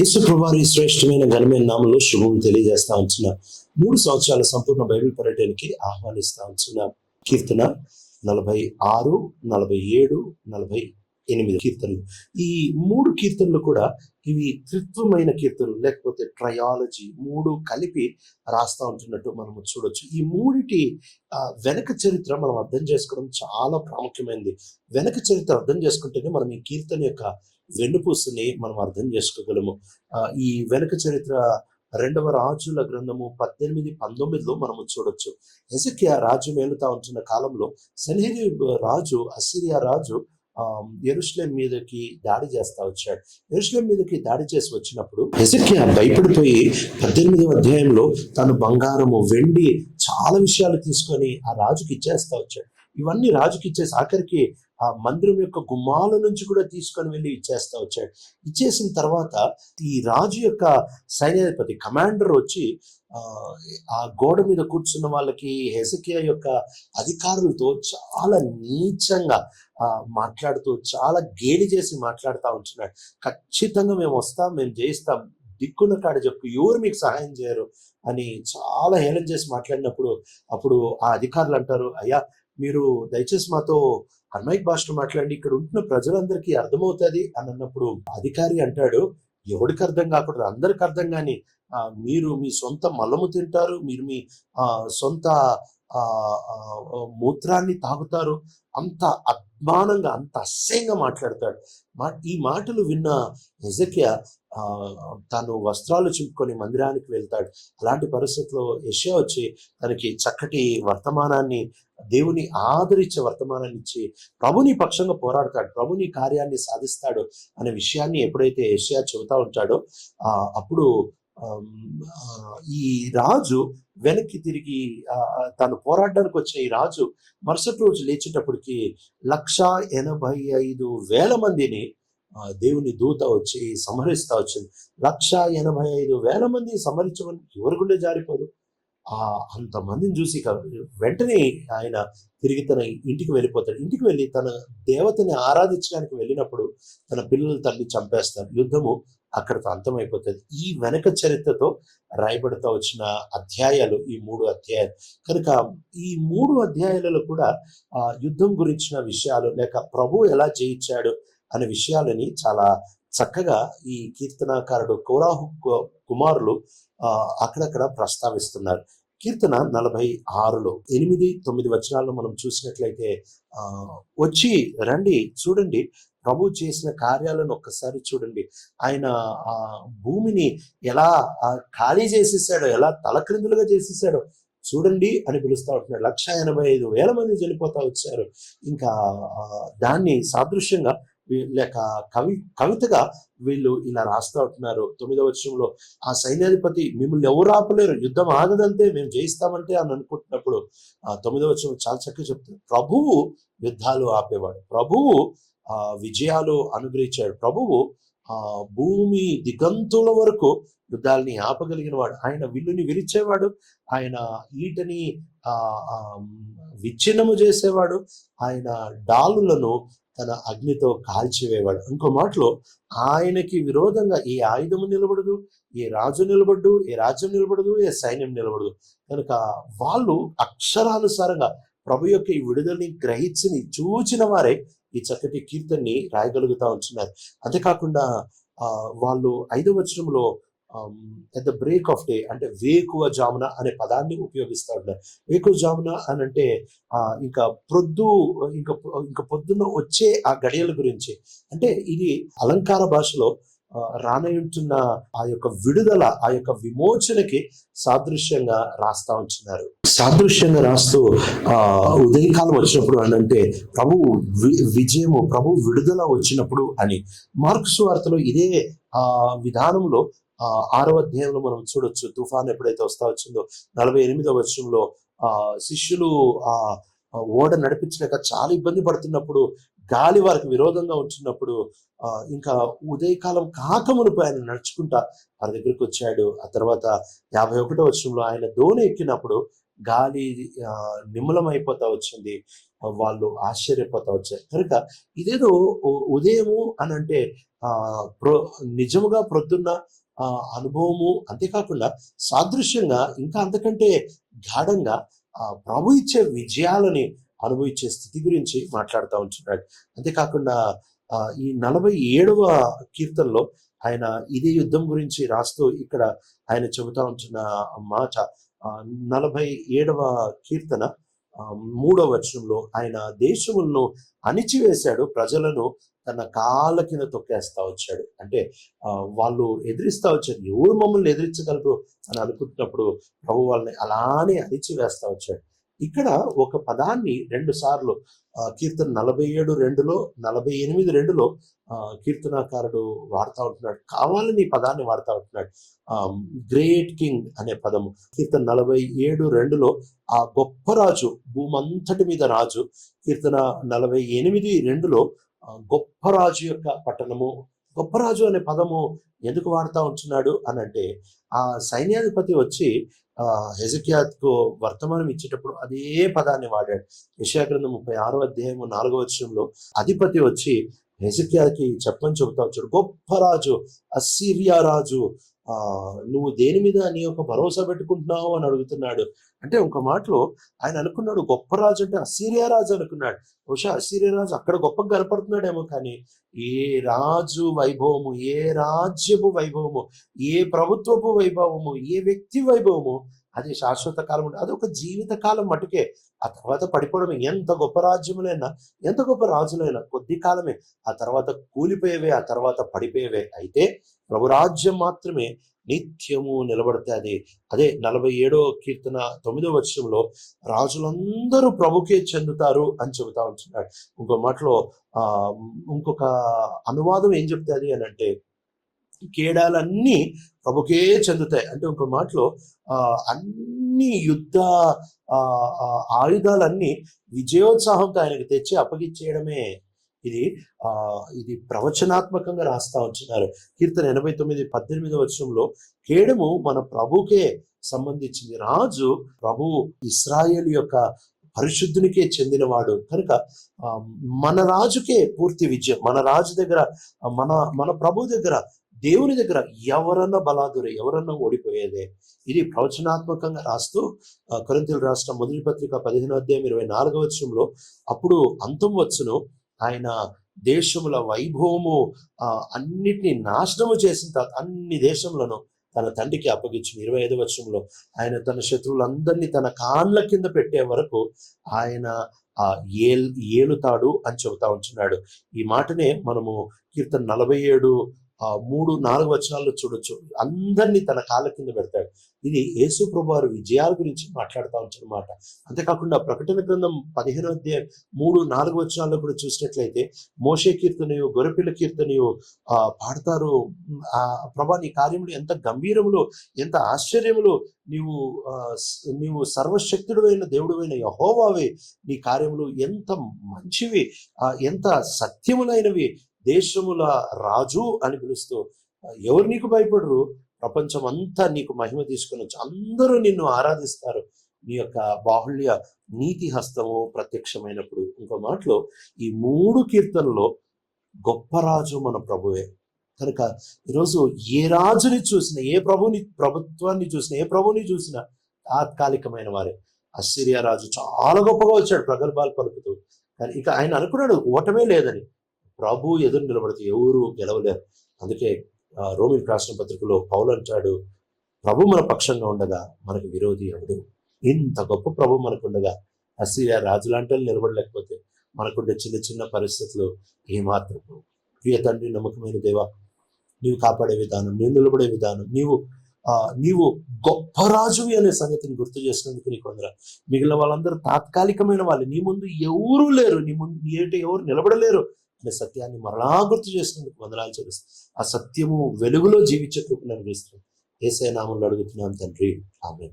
యేసు శ్రేష్టమైన ఘనమైన నామంలో శుభం తెలియజేస్తా ఉంటున్నా. మూడు సంవత్సరాల సంపూర్ణ బైబిల్ పర్యటనకి ఆహ్వానిస్తా ఉంటున్నా. కీర్తన నలభై ఆరు నలభై ఏడు నలభై ఎనిమిది కీర్తనలు. ఈ మూడు కీర్తనలు కూడా ఇవి త్రిత్వమైన కీర్తనలు లేకపోతే ట్రయాలజీ మూడు కలిపి రాస్తా ఉంటున్నట్టు మనము చూడొచ్చు. ఈ మూడిటి ఆ, వెనక చరిత్ర మనం అర్థం చేసుకోవడం చాలా ప్రాముఖ్యమైనది వెనక చరిత్ర అర్థం చేసుకుంటేనే మనం ఈ కీర్తన యొక్క వెన్నుపూసని మనం అర్థం చేసుకోగలము. ఈ వెనుక చరిత్ర రెండవ రాజుల గ్రంథము పద్దెనిమిది పంతొమ్మిదిలో మనము చూడొచ్చు. ఎసక్య రాజు మేలుతా ఉంటున్న కాలంలో సెన్హెరి రాజు అసిరియా రాజు ఆ, మీదకి దాడి చేస్తా వచ్చాడు. ఎరుస్లేం మీదకి దాడి చేసి వచ్చినప్పుడు హెజకియా భయపడిపోయి పద్దెనిమిదవ అధ్యాయంలో తను బంగారము వెండి చాలా విషయాలు తీసుకొని ఆ రాజుకి ఇచ్చేస్తా వచ్చాడు. ఇవన్నీ రాజుకి ఇచ్చేసి ఆఖరికి ఆ మందిరం యొక్క గుమ్మాల నుంచి కూడా తీసుకొని వెళ్ళి ఇచ్చేస్తా వచ్చాడు. ఇచ్చేసిన తర్వాత ఈ రాజు యొక్క సైన్యాధిపతి కమాండర్ వచ్చి ఆ, గోడ మీద కూర్చున్న వాళ్ళకి హెసకియా యొక్క అధికారులతో చాలా నీచంగా మాట్లాడుతూ చాలా గేలి చేసి మాట్లాడుతూ ఉంటున్నాడు. ఖచ్చితంగా మేము వస్తాం మేము జయిస్తాం. దిక్కున కాడ చెప్పు ఎవరు మీకు సహాయం చేయరు? అని చాలా హేళన చేసి మాట్లాడినప్పుడు అప్పుడు ఆ అధికారులు అంటారు అయ్యా మీరు దయచేసి మాతో హర్మైక్ భాషలో మాట్లాడి ఇక్కడ ఉంటున్న ప్రజలందరికీ అర్థమవుతుంది అని అన్నప్పుడు అధికారి అంటాడు ఎవరికి అర్థం కాకూడదు అందరికి అర్థం కానీ మీరు మీ సొంత మలము తింటారు మీరు మీ ఆ, సొంత ఆ, మూత్రాన్ని తాగుతారు అంత అద్మానంగా అంత అసహ్యంగా మాట్లాడతాడు. మా ఈ మాటలు విన్న ఎజకియా తాను తను వస్త్రాలు చింపుకొని మందిరానికి వెళ్తాడు. అలాంటి పరిస్థితుల్లో యశ వచ్చి తనకి చక్కటి వర్తమానాన్ని దేవుని ఆదరించే వర్తమానాన్ని ఇచ్చి ప్రభుని పక్షంగా పోరాడతాడు. ప్రభుని కార్యాన్ని సాధిస్తాడు అనే విషయాన్ని ఎప్పుడైతే యశయా చెబుతా ఉంటాడో అప్పుడు ఈ రాజు వెనక్కి తిరిగి తను పోరాడడానికి వచ్చిన ఈ రాజు మరుసటి రోజు లేచేటప్పటికి లక్ష ఎనభై ఐదు వేల మందిని దేవుని దూత వచ్చి సంహరిస్తా వచ్చింది. లక్ష ఎనభై ఐదు వేల మంది సంహరించమని ఎవరి గుండె జారిపోదు. ఆ అంతమందిని చూసి వెంటనే ఆయన తిరిగి తన ఇంటికి వెళ్ళిపోతాడు. ఇంటికి వెళ్ళి తన దేవతని ఆరాధించడానికి వెళ్ళినప్పుడు తన పిల్లల తల్లి చంపేస్తారు యుద్ధము అక్కడితో అంతమైపోతుంది ఈ వెనక చరిత్రతో రాయబడుతూ వచ్చిన అధ్యాయాలు ఈ మూడు అధ్యాయాలు. కనుక ఈ మూడు అధ్యాయాలలో కూడా ఆ యుద్ధం గురించిన విషయాలు లేక ప్రభు ఎలా జయించాడు అనే విషయాలని చాలా చక్కగా ఈ కీర్తనాకారుడు కోరాహు కు- కుమారులు ఆ, అక్కడక్కడ ప్రస్తావిస్తున్నారు. కీర్తన నలభై ఆరులో ఎనిమిది తొమ్మిది వచనాల్లో మనం చూసినట్లయితే వచ్చి రండి చూడండి. ప్రభు చేసిన కార్యాలను ఒక్కసారి చూడండి. ఆయన ఆ భూమిని ఎలా ఆ, ఖాళీ చేసేసాడో ఎలా తలక్రిందులుగా చేసేసాడో చూడండి అని పిలుస్తా ఉంటున్నాడు. లక్ష ఎనభై ఐదు వేల మంది చనిపోతా వచ్చారు. ఇంకా దాన్ని సాదృశ్యంగా లేక కవి కవితగా వీళ్ళు ఇలా రాస్తా ఉంటున్నారు. తొమ్మిదవ వర్షంలో ఆ సైన్యాధిపతి మిమ్మల్ని ఎవరు ఆపలేరు? యుద్ధం ఆగదంతే మేము జయిస్తామంటే అని అనుకుంటున్నప్పుడు ఆ తొమ్మిదవ వచనం చాలా చక్కగా చెప్తారు ప్రభువు యుద్ధాలు ఆపేవాడు. ప్రభువు విజయాలు అనుగ్రహించాడు. ప్రభువు ఆ భూమి దిగంతుల వరకు యుద్ధాలని ఆపగలిగిన వాడు ఆయన విల్లుని విరిచేవాడు. ఆయన ఈటని ఆ విచ్ఛిన్నము చేసేవాడు. ఆయన డాలులను తన అగ్నితో కాల్చివేవాడు. ఇంకో మాటలో ఆయనకి విరోధంగా ఏ ఆయుధము నిలబడదు ఏ రాజు నిలబడదు ఏ రాజ్యం నిలబడదు ఏ సైన్యం నిలబడదు. కనుక వాళ్ళు అక్షరానుసారంగా ప్రభు యొక్క ఈ విడుదలని గ్రహించిని చూచిన వారే ఈ చక్కటి కీర్తన్ని రాయగలుగుతా ఉంటున్నారు. అంతేకాకుండా వాళ్ళు ఐదవ వచనంలో at the break of day అంటే వేకువ జామున అనే పదాన్ని ఉపయోగిస్తూ ఉన్నారు. వేకువ జామున అని అంటే ఇంకా ప్రొద్దు ఇంకా ఇంకా పొద్దున్న వచ్చే ఆ గడియల గురించి. అంటే ఇది అలంకార భాషలో రానయుంటున్న ఆ యొక్క విడుదల ఆ యొక్క విమోచనకి సాదృశ్యంగా రాస్తా ఉంటున్నారు. సాదృశ్యంగా రాస్తూ ఆ ఉదయకాలం వచ్చినప్పుడు అని అంటే ప్రభు వి- విజయము ప్రభు విడుదల వచ్చినప్పుడు అని మార్క్స్ వార్తలో ఇదే ఆ విధానంలో ఆ ఆరవ అధ్యాయంలో మనం చూడొచ్చు తుఫాన్ ఎప్పుడైతే వస్తా వచ్చిందో నలభై ఎనిమిదవ వచ్చంలో ఆ శిష్యులు ఆ ఆ ఓడ నడిపించలేక చాలా ఇబ్బంది పడుతున్నప్పుడు గాలి వారికి విరోధంగా ఉంటున్నప్పుడు ఆ, ఇంకా ఉదయకాలం కాకమునుపు ఆయన నడుచుకుంటా వారి దగ్గరికి వచ్చాడు. ఆ తర్వాత యాభై ఒకటో వచ్చంలో ఆయన దోణి ఎక్కినప్పుడు గాలి ఆ, నిమ్మలమైపోతా వచ్చింది. వాళ్ళు ఆశ్చర్యపోతా వచ్చారు. కనుక ఇదేదో ఉదయము అని అంటే ఆ ప్రో నిజముగా ప్రొద్దున్న అనుభవము అంతేకాకుండా సాదృశ్యంగా ఇంకా అంతకంటే గాఢంగా ప్రభు ఇచ్చే విజయాలని అనుభవించే స్థితి గురించి మాట్లాడుతూ ఉంటున్నాడు. అంతేకాకుండా ఆ, ఈ నలభై ఏడవ కీర్తనలో ఆయన ఇదే యుద్ధం గురించి రాస్తూ ఇక్కడ ఆయన చెబుతా ఉంటున్న మాట నలభై ఏడవ కీర్తన ఆ, మూడవ వచనంలో ఆయన దేశములను అణిచివేశాడు ప్రజలను తన కాళ్ళ కింద తొక్కేస్తా వచ్చాడు. అంటే ఆ, వాళ్ళు ఎదిరిస్తా వచ్చారు. ఎవరు మమ్మల్ని ఎదిరించగలరు అని అనుకుంటున్నప్పుడు ప్రభు వాళ్ళని అలానే అణిచివేస్తా వచ్చాడు. ఇక్కడ ఒక పదాన్ని రెండు సార్లు కీర్తన నలభై ఏడు రెండులో నలభై ఎనిమిది రెండులో కీర్తనాకారుడు వాడుతూ ఉంటున్నాడు. కావాలని ఈ పదాన్ని వాడుతూ ఉంటున్నాడు. గ్రేట్ కింగ్ అనే పదము. కీర్తన నలభై ఏడు రెండులో ఆ గొప్ప రాజు భూమంతటి మీద రాజు కీర్తన నలభై ఎనిమిది రెండులో గొప్ప రాజు యొక్క పట్టణము గొప్ప రాజు అనే పదము ఎందుకు వాడుతూ ఉంటున్నాడు అని అంటే ఆ సైన్యాధిపతి వచ్చి ఆ హెజకియాత్కు వర్తమానం ఇచ్చేటప్పుడు అదే పదాన్ని వాడాడు. యశాగ్రంథం ముప్పై ఆరో అధ్యాయము నాలుగో వచ్చంలో అధిపతి వచ్చి హెజకియాకి చెప్పని చెబుతా వచ్చాడు. గొప్ప రాజు అస్సిరియా రాజు ఆ నువ్వు దేని మీద నీ యొక్క భరోసా పెట్టుకుంటున్నావు? అని అడుగుతున్నాడు. అంటే ఒక మాటలో ఆయన అనుకున్నాడు గొప్ప రాజు అంటే అసీరియా రాజు అనుకున్నాడు. బహుశా అసీరియా రాజు అక్కడ గొప్పగా కనపడుతున్నాడేమో కానీ ఏ రాజు వైభవము ఏ రాజ్యపు వైభవము ఏ ప్రభుత్వపు వైభవము ఏ వ్యక్తి వైభవము అది శాశ్వత కాలం ఉంటుంది అది ఒక జీవిత కాలం మటుకే. ఆ తర్వాత పడిపోవడమే. ఎంత గొప్ప రాజ్యములైనా ఎంత గొప్ప రాజులైనా కొద్ది కాలమే. ఆ తర్వాత కూలిపోయేవే ఆ తర్వాత పడిపోయేవే. అయితే ప్రభు రాజ్యం మాత్రమే నిత్యము నిలబడుతుంది అదే. నలభై ఏడో కీర్తన తొమ్మిదో వర్షంలో రాజులందరూ ప్రభుకే చెందుతారు అని చెబుతా ఉంటున్నాడు. ఇంకో మాటలో ఆ ఇంకొక అనువాదం ఏం చెప్తుంది అని అంటే కేడాలన్నీ ప్రభుకే చెందుతాయి. అంటే ఇంకో మాటలో ఆ అన్ని యుద్ధ ఆ ఆయుధాలన్నీ విజయోత్సాహంతో ఆయనకు తెచ్చి అప్పగించేయడమే ఇది ఆ ఇది ప్రవచనాత్మకంగా రాస్తా వచ్చినారు. కీర్తన ఎనభై తొమ్మిది పద్దెనిమిది వర్షంలో కేడము మన ప్రభుకే సంబంధించింది. రాజు ప్రభు ఇస్రాయేల్ యొక్క పరిశుద్ధునికే చెందినవాడు. కనుక ఆ, మన రాజుకే పూర్తి విజయం. మన రాజు దగ్గర మన మన ప్రభు దగ్గర దేవుని దగ్గర ఎవరన్నా బలాదురే ఎవరన్నా ఓడిపోయేదే. ఇది ప్రవచనాత్మకంగా రాస్తూ కొరంతలు రాష్ట్ర మొదటి పత్రిక పదిహేను అధ్యాయం ఇరవై నాలుగవ వచ్చంలో అప్పుడు అంతం వచ్చును. ఆయన దేశముల వైభవము ఆ, అన్నిటినీ నాశనము చేసిన తర్వాత అన్ని దేశములను తన తండ్రికి అప్పగించిన ఇరవై ఐదు వర్షంలో ఆయన తన శత్రువులందరినీ తన కాళ్ళ కింద పెట్టే వరకు ఆయన ఆ ఏల్ ఏలుతాడు అని చెబుతా ఉంటున్నాడు. ఈ మాటనే మనము కీర్తన నలభై ఏడు మూడు నాలుగు వచనాల్లో చూడొచ్చు. అందరినీ తన కాళ్ళ కింద పెడతాడు. ఇది యేసు ప్రభువారు విజయాల గురించి మాట్లాడుతూ ఉంచనమాట అంతేకాకుండా ప్రకటన గ్రంథం పదిహేను అధ్యాయం మూడు నాలుగు వచనాల్లో కూడా చూసినట్లయితే మోషే కీర్తనయు గొరపిల్ల కీర్తనయు ఆ పాడతారు. ఆ ప్రభా నీ కార్యములు ఎంత గంభీరములు ఎంత ఆశ్చర్యములు నీవు ఆ, నీవు సర్వశక్తుడైన దేవుడువైన యహోవావే నీ కార్యములు ఎంత మంచివి ఎంత సత్యములైనవి దేశముల రాజు అని పిలుస్తూ ఎవరు నీకు భయపడరు? ప్రపంచం అంతా నీకు మహిమ తీసుకొని అందరూ నిన్ను ఆరాధిస్తారు. నీ యొక్క బాహుళ్య నీతి హస్తము ప్రత్యక్షమైనప్పుడు. ఇంకో మాటలో ఈ మూడు కీర్తనలో గొప్ప రాజు మన ప్రభువే. కనుక ఈరోజు ఏ రాజుని చూసినా ఏ ప్రభుని ప్రభుత్వాన్ని చూసినా ఏ ప్రభుని చూసినా తాత్కాలికమైన వారే. అస్సిరియా రాజు చాలా గొప్పగా వచ్చాడు ప్రగల్భాలు పలుకుతూ. కానీ ఇక ఆయన అనుకున్నాడు ఓటమే లేదని. ప్రభు ఎదురు నిలబడితే ఎవరు గెలవలేరు. అందుకే ఆ, రోమిల్ రాష్ట్ర పత్రికలో పౌలు అంటాడు ప్రభు మన పక్షంగా ఉండగా మనకు విరోధి ఎవడు? ఇంత గొప్ప ప్రభు మనకుండగా అస్సిరియా రాజు లాంటి వాళ్ళు నిలబడలేకపోతే మనకుండే చిన్న చిన్న పరిస్థితులు ఏమాత్రం ప్రియ తండ్రి నమ్మకమైన దేవ నీవు కాపాడే విధానం నీవు నిలబడే విధానం నీవు ఆ నీవు గొప్ప రాజువి అనే సంగతిని గుర్తు చేసినందుకు నీకు వందరా మిగిలిన వాళ్ళందరూ తాత్కాలికమైన వాళ్ళు. నీ ముందు ఎవరూ లేరు. నీ ముందు నీ ఏంటి ఎవరు నిలబడలేరు. అనే సత్యాన్ని మరలా గుర్తు చేసినందుకు వందనాలు చెల్లిస్తాను ఆ సత్యము వెలుగులో జీవించే కృపను అనుగ్రహిస్తున్నాను ఏసే నామంలో తండ్రి. ఆమె